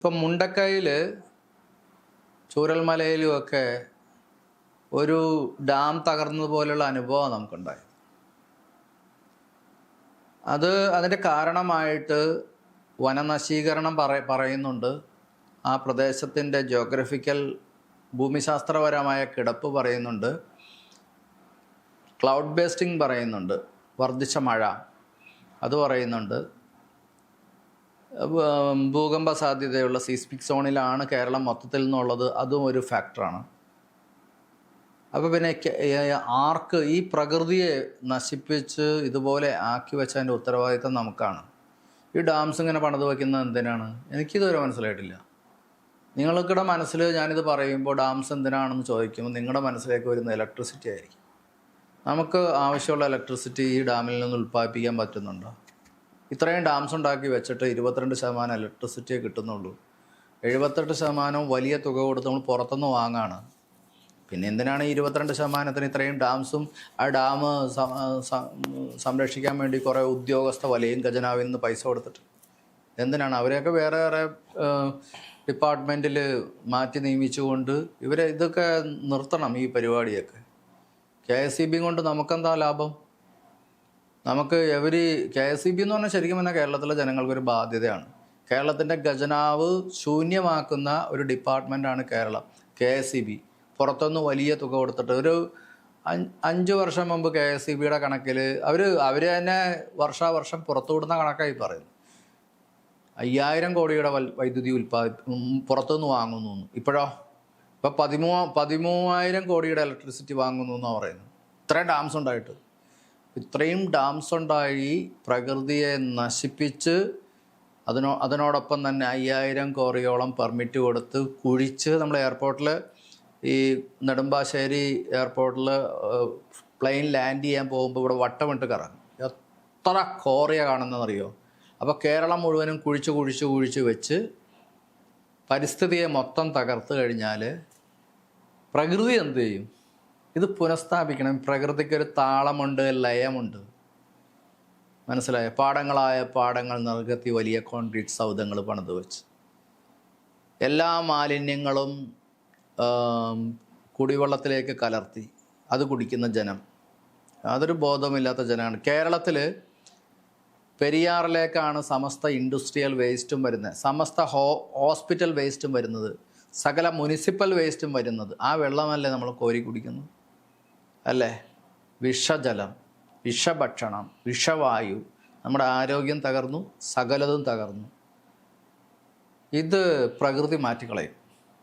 ഇപ്പം മുണ്ടക്കയിൽ ചൂരൽമലയിലുമൊക്കെ ഒരു ഡാം തകർന്നതുപോലുള്ള അനുഭവം നമുക്കുണ്ടായി. അത് അതിന്റെ കാരണമായിട്ട് വനനശീകരണം പറ പറയുന്നുണ്ട്. ആ പ്രദേശത്തിന്റെ ജോഗ്രഫിക്കൽ ഭൂമിശാസ്ത്രപരമായ കിടപ്പ് പറയുന്നുണ്ട്. ക്ലൗഡ് ബേസ്റ്റിംഗ് പറയുന്നുണ്ട്. വർദ്ധിച്ച മഴ. അത് പറയുന്നുണ്ട്. ഭൂകമ്പ സാധ്യതയുള്ള സീസ്മിക് സോണിലാണ് കേരളം മൊത്തത്തിൽ നിന്നുള്ളത്. അതും ഒരു ഫാക്ടറാണ് അപ്പോൾ പിന്നെ ആർക്ക് ഈ പ്രകൃതിയെ നശിപ്പിച്ച് ഇതുപോലെ ആക്കി വെച്ചതിന്റെ ഉത്തരവാദിത്തം നമുക്കാണ്. ഈ ഡാംസ് ഇങ്ങനെ പണിത് വയ്ക്കുന്നത് എന്തിനാണ്? എനിക്കിതുവരെ മനസ്സിലായിട്ടില്ല. നിങ്ങൾക്കിടെ മനസ്സിൽ ഞാനിത് പറയുമ്പോൾ ഡാംസ് എന്തിനാണെന്ന് ചോദിക്കുമ്പോൾ നിങ്ങളുടെ മനസ്സിലേക്ക് വരുന്ന ഇലക്ട്രിസിറ്റി ആയിരിക്കും. നമുക്ക് ആവശ്യമുള്ള ഇലക്ട്രിസിറ്റി ഈ ഡാമിൽ നിന്ന് ഉൽപ്പാദിപ്പിക്കാൻ പറ്റുന്നുണ്ടോ? ഇത്രയും ഡാംസ് ഉണ്ടാക്കി വെച്ചിട്ട് ഇരുപത്തിരണ്ട് ശതമാനം ഇലക്ട്രിസിറ്റിയെ കിട്ടുന്നുള്ളൂ. എഴുപത്തെട്ട് ശതമാനം വലിയ തുക കൊടുത്ത് നമ്മൾ പുറത്തുനിന്ന് വാങ്ങാണ്. പിന്നെ എന്തിനാണ് ഈ ഇരുപത്തിരണ്ട് ശതമാനത്തിന് ഇത്രയും ഡാംസും ആ ഡാം സം- സം- സംരക്ഷിക്കാൻ വേണ്ടി കുറേ ഉദ്യോഗസ്ഥ വലയും ഖജനാവിൽ നിന്ന് പൈസ കൊടുത്തിട്ട്? എന്തിനാണ്? അവരെയൊക്കെ വേറെ വേറെ ഡിപ്പാർട്ട്മെന്റിൽ മാറ്റി നിയമിച്ചുകൊണ്ട് ഇവരെ ഇതൊക്കെ നിർത്തണം ഈ പരിപാടിയൊക്കെ. കെ എസ് ഇ ബി കൊണ്ട് നമുക്കെന്താ ലാഭം? നമുക്ക് every K S E B എന്ന് പറഞ്ഞാൽ ശരിക്കും പറഞ്ഞാൽ കേരളത്തിലെ ജനങ്ങൾക്കൊരു ബാധ്യതയാണ്. കേരളത്തിന്റെ ഖജനാവ് ശൂന്യമാക്കുന്ന ഒരു ഡിപ്പാർട്ട്മെന്റാണ് Kerala K S E B. പുറത്തുനിന്ന് വലിയ തുക കൊടുത്തിട്ട് ഒരു അഞ്ച് വർഷം മുമ്പ് കെ എസ് ഇ ബിയുടെ കണക്കിൽ അവർ അവർ തന്നെ വർഷാവർഷം പുറത്തു വിടുന്ന കണക്കായി പറയുന്നു. അയ്യായിരം കോടിയുടെ വൈദ്യുതി ഉൽപ്പാദി പുറത്തുനിന്ന് വാങ്ങുന്നു ഇപ്പോഴോ? ഇപ്പോൾ പതിമൂ പതിമൂവായിരം കോടിയുടെ ഇലക്ട്രിസിറ്റി വാങ്ങുന്നു എന്നാണ് പറയുന്നത്. ഇത്രയും ഡാംസ് ഉണ്ടായിട്ട്. ഇത്രയും ഡാംസ് ഉണ്ടായി പ്രകൃതിയെ നശിപ്പിച്ച് അതിനോ അതിനോടൊപ്പം തന്നെ അയ്യായിരം കോറിയോളം പെർമിറ്റ് കൊടുത്ത് കുഴിച്ച് നമ്മൾ എയർപോർട്ടിൽ ഈ നെടുമ്പാശ്ശേരി എയർപോർട്ടിൽ പ്ലെയിൻ ലാൻഡ് ചെയ്യാൻ പോകുമ്പോൾ ഇവിടെ വട്ടമിട്ട് കറങ്ങും. എത്ര കോറിയ കാണുന്നതെന്നറിയോ? അപ്പോൾ കേരളം മുഴുവനും കുഴിച്ച് കുഴിച്ച് കുഴിച്ച് വെച്ച് പരിസ്ഥിതിയെ മൊത്തം തകർത്ത് കഴിഞ്ഞാൽ പ്രകൃതി എന്ത് ചെയ്യും? ഇത് പുനഃസ്ഥാപിക്കണം. പ്രകൃതിക്ക് ഒരു താളമുണ്ട് ലയമുണ്ട്. മനസ്സിലായ? പാടങ്ങളായ പാടങ്ങൾ നൽകത്തി വലിയ കോൺക്രീറ്റ് സൗധങ്ങൾ പണിത് വെച്ച്. എല്ലാ മാലിന്യങ്ങളും കുടിവെള്ളത്തിലേക്ക് കലർത്തി. അത് കുടിക്കുന്ന ജനം. അതൊരു ബോധമില്ലാത്ത ജനമാണ്. കേരളത്തിൽ പെരിയാറിലേക്കാണ് സമസ്ത ഇൻഡസ്ട്രിയൽ വേസ്റ്റും വരുന്നത്. സമസ്ത ഹോ ഹോസ്പിറ്റൽ വേസ്റ്റും വരുന്നത്. സകല മുനിസിപ്പൽ വേസ്റ്റും വരുന്നത്. ആ വെള്ളമല്ലേ നമ്മൾ കോരി കുടിക്കുന്നു അല്ലേ? വിഷജലം വിഷഭക്ഷണം വിഷവായു നമ്മുടെ ആരോഗ്യം തകർന്നു സകലതും തകർന്നു. ഇത് പ്രകൃതി മാറ്റിക്കളയും